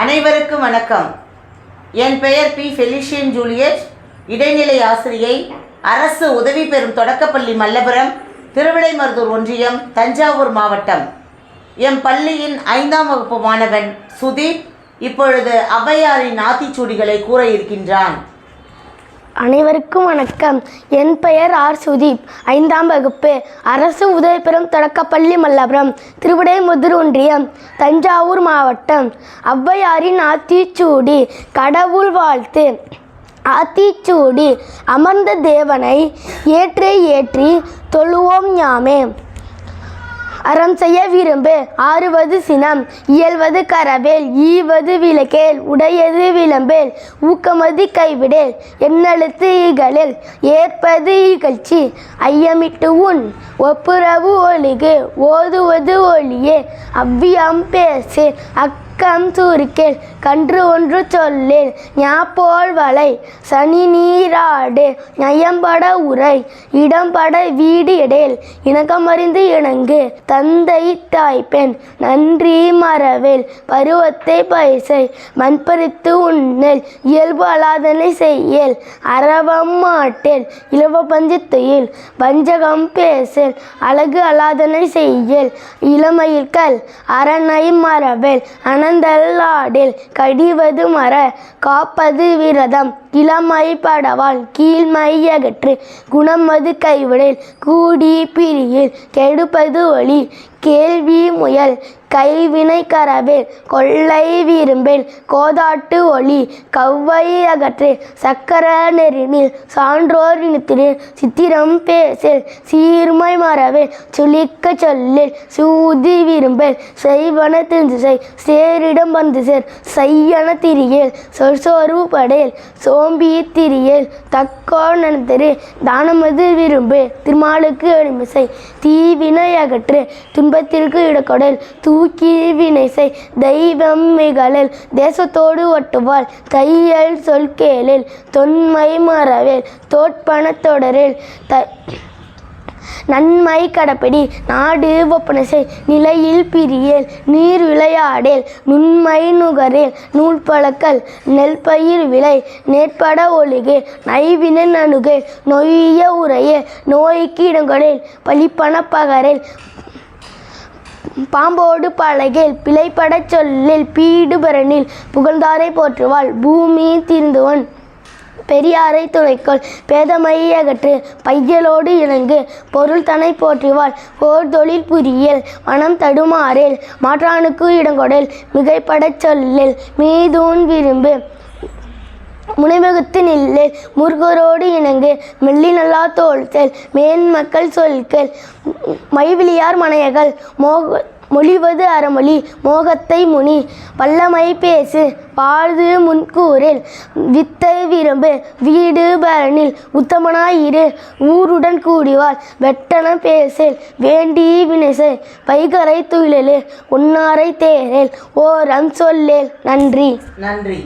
அனைவருக்கும் வணக்கம். என் பெயர் பி. ஃபெலிஷியன் ஜூலியட். இடைநிலை ஆசிரியை அரசு உதவி பெறும் தொடக்கப்பள்ளி மல்லபுரம் திருவிடைமருதூர் ஒன்றியம் தஞ்சாவூர் மாவட்டம். எம் பள்ளியின் ஐந்தாம் வகுப்பு மாணவன் சுதீப் இப்பொழுது ஔவையாரின் ஆத்திச்சூடிகளை கூற இருக்கின்றான். அனைவருக்கும் வணக்கம். என் பெயர் ஆர். சுதீப். ஐந்தாம் வகுப்பு. அரசு உதயபுரம் தொடக்கப்பள்ளி மல்லபுரம் திருவிடைமுதிர் ஒன்றியம் தஞ்சாவூர் மாவட்டம். ஔவையாரின் ஆத்திச்சூடி கடவுள் வாழ்த்து. ஆத்திச்சூடி அமர்ந்த தேவனை ஏற்றி ஏற்றி தொழுவோம் யாமே அறம் செய்ய விரும்பு. ஆறுவது சினம் இயல்வது கரவேல் ஈவது விளக்கேல் உடையது விளம்பேல் ஊக்கமதி கைவிடேல் எண்ணெழுத்து இகழில் ஏற்பது இகழ்ச்சி ஐயமிட்டு உன் ஒப்புரவு ஒழுகு ஓதுவது ஒளியே அவ்வியம் பேசு அக்கம் சுருக்கேல் கன்று ஒன்று சொல்லேன் ஞாபோல் வலை சனி நீராடு நயம்பட உரை இடம்பட வீடு இடேல் இணக்கமறிந்து இணங்கு தந்தை தாய்ப்பெண் நன்றி மறவேல் பருவத்தை பைசை மண்பறித்து உண்ணல் இயல்பு அலாதனை செய்யல் அரவம் மாட்டேல் இலவ பஞ்சு துயில் வஞ்சகம் பேசல் அழகு அலாதனை செய்யல் இளமையில்கள் அரணை மறவேல் அனந்தல்லாடில் கடிவது மர காப்பது விரதம். இளமை படவால் கீழ்மை குணமது கைவிடல் கூடி பிரியில் கெடுப்பது ஒளி. கேள்வி முயல் கைவினை கரவேல் கொள்ளை விரும்பேன் கோதாட்டு ஒளி கவ்வை அகற்று சக்கர நெறினில் சான்றோர் இனத்திரு சித்திரம் பேசல் சீர்மை மறவேல் சுழிக்க சொல்லில் சூதி விரும்பேன் செய்வன திசை சேரிடம் வந்து சேர் செய்யன திரியேல் சொற்சோர்வு படேல் சோம்பி திரியேல் தக்கோ நனத்திரு தானமது விரும்பு திருமாலுக்கு அடிமிசை தீவினை அகற்று துன்பத்திற்கு இடக்கொடல் தூக்கி வினைசை தெய்வம் மிகழில் தேசத்தோடு ஒட்டுவாள். தையல் சொல்கேலில் தொன்மை மறவேல் தோற்பன தொடரில். த நன்மை கடப்பிடி. நாடு ஒப்பனசை. நிலையில் பிரியேல் நீர் விளையாடேல் நுண்மை நுகரேல் நூல் பழக்கல். நெல் பயிர் விளை. நேற்பட ஒழுகே நைவினன் அணுகே நொய்ய உரையே நோய்க்கு இடங்கொடேல் பழிப்பண பகரேல் பாம்போடு பழகில் பிழைப்படச் சொல்லில் பீடுபரனில் புகழ்ந்தாரை போற்றுவாள். பூமி திருந்துவன் பெரியாரை துணைக்கொள். பேதமையகற்று பையலோடு இணங்கு பொருள் தனை போற்றுவாள். ஓர் தொழில் புரியல் மனம் தடுமாறேல் மாற்றானுக்கு இடங்கொடல் மிகைப்படச் சொல்லில் மீதூன் விரும்பு முனைவகுத்து நில்லேல் முருகரோடு இணங்கு. மெல்லி நல்லா தோழ்த்தல் மேன்மக்கள் சொல்கள். மைவிலியார் மனையகள் மோக மொழிவது அறமொழி மோகத்தை முனி. வல்லமை பேசு வாழ்து முன்கூரில். வித்தை விரும்பு வீடு பரனில். உத்தமனாயிரு ஊருடன் கூடிவாள். வெட்டன பேசேல் வேண்டி வினைசை. பைகரை துயிலு ஒன்னாரை தேரேல். ஓரம் சொல்லேல் நன்றி. நன்றி.